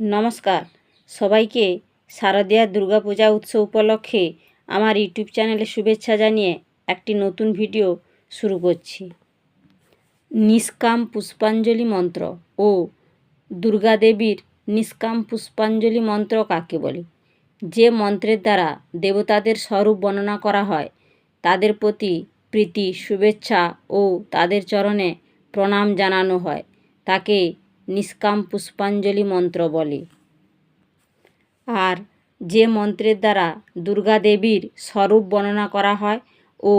নমস্কার। সবাইকে শারদীয়া দুর্গাপূজা উৎসব উপলক্ষে আমার ইউটিউব চ্যানেলে শুভেচ্ছা জানিয়ে একটি নতুন ভিডিও শুরু করছি। নিষ্কাম পুষ্পাঞ্জলি মন্ত্র ও দুর্গাদেবীর নিষ্কাম পুষ্পাঞ্জলি মন্ত্র কাকে বলে? যে মন্ত্রের দ্বারা দেবতাদের স্বরূপ বর্ণনা করা হয়, তাদের প্রতি প্রীতি, শুভেচ্ছা ও তাদের চরণে প্রণাম জানানো হয়। তাকে নিষ্কাম পুষ্পাঞ্জলি মন্ত্র বলে। আর যে মন্ত্রের দ্বারা দুর্গা দেবীর স্বরূপ বর্ণনা করা হয় ও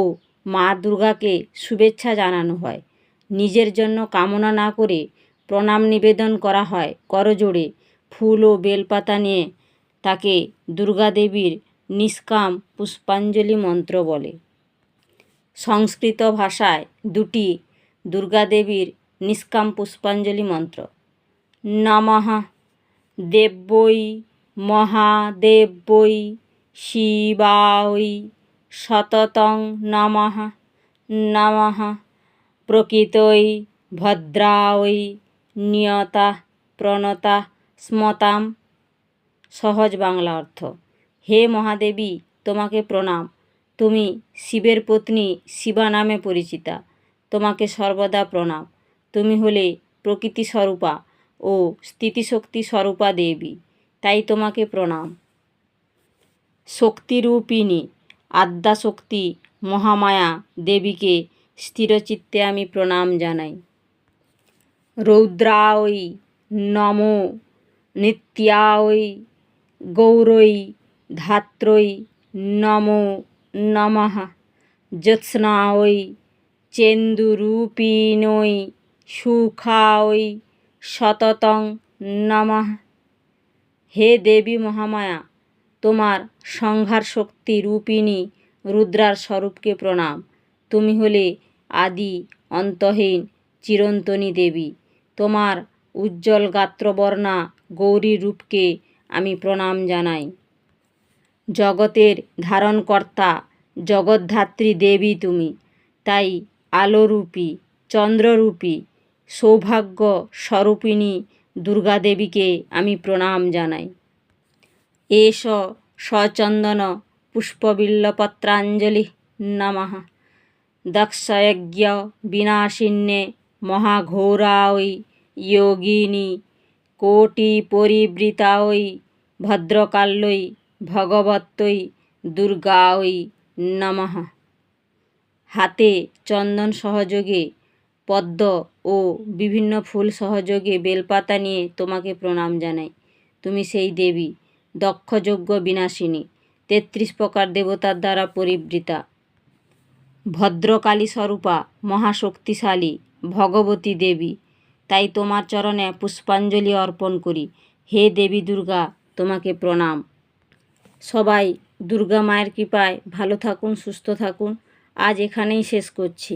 মা দুর্গাকে শুভেচ্ছা জানানো হয়, নিজের জন্য কামনা না করে প্রণাম নিবেদন করা হয় করজোড়ে ফুল ও বেলপাতা নিয়ে তাকে দুর্গা দেবীর নিষ্কাম পুষ্পাঞ্জলি মন্ত্র বলে। সংস্কৃত ভাষায় দুটি দুর্গা দেবীর নিষ্কাম পুষ্পাঞ্জলি মন্ত্র। নমঃ দেব্যই মহাদেব্যই শিবাই সততং নমঃ নমঃ প্রকৃতই ভদ্রাই নিয়তা প্রণতা স্মতাম। সহজ বাংলা অর্থ। হে মহাদেবী, তোমাকে প্রণাম। তুমি শিবের পত্নী শিবা নামে পরিচিতা। তোমাকে সর্বদা প্রণাম। তুমি হলে প্রকৃতি স্বরূপা ও স্থিতিশক্তি স্বরূপা দেবী, তাই তোমাকে প্রণাম। শক্তিরূপিণী, আদ্যাশক্তি, মহামায়া দেবীকে স্থিরচিত্তে আমি প্রণাম জানাই। রৌদ্রাওই নমো নিত্যাওই গৌরৈ ধাত্রৈ নমো নমঃ। জ্যোৎস্নাওই চেন্দুরূপিণৈ সুখাওই সততং নমঃ। হে দেবী মহামায়া, তোমার সংহার শক্তি রূপিণী রুদ্রার স্বরূপকে প্রণাম। তুমি হলে আদি অন্তহীন চিরন্তনী দেবী। তোমার উজ্জ্বল গাত্রবর্ণা গৌরী রূপকে আমি প্রণাম জানাই। জগতের ধারণকর্তা, জগদ্ধাত্রী দেবী তুমি। তাই আলোরূপী, চন্দ্ররূপী সৌভাগ্য স্বরূপিণী দুর্গা দেবীকে আমি প্রণাম জানাই। এষ সচন্দন পুষ্পবিল্লপত্রাঞ্জলি নমঃ। দক্ষযজ্ঞ বিনাশিন্যে মহাঘোরাওই যোগিনী কোটি পরিবৃতাওই ভদ্রকাল্যই ভগবত্যই দুর্গাওই নমঃ। হাতে চন্দন সহযোগে পদ্ম ও বিভিন্ন ফুল সহযোগে বেলপাতা নিয়ে তোমাকে প্রণাম জানাই। তুমি সেই দেবী, দক্ষযজ্ঞ বিনাশিনী, তেত্রিশ প্রকার দেবতার দ্বারা পরিবৃতা। ভদ্রকালী স্বরূপা মহাশক্তিশালী, ভগবতী দেবী, তাই তোমার চরণে পুষ্পাঞ্জলি অর্পণ করি। হে দেবী দুর্গা, তোমাকে প্রণাম। সবাই, দুর্গা মায়ের কৃপায় ভালো থাকুন, সুস্থ থাকুন। আজ এখানেই শেষ করছি।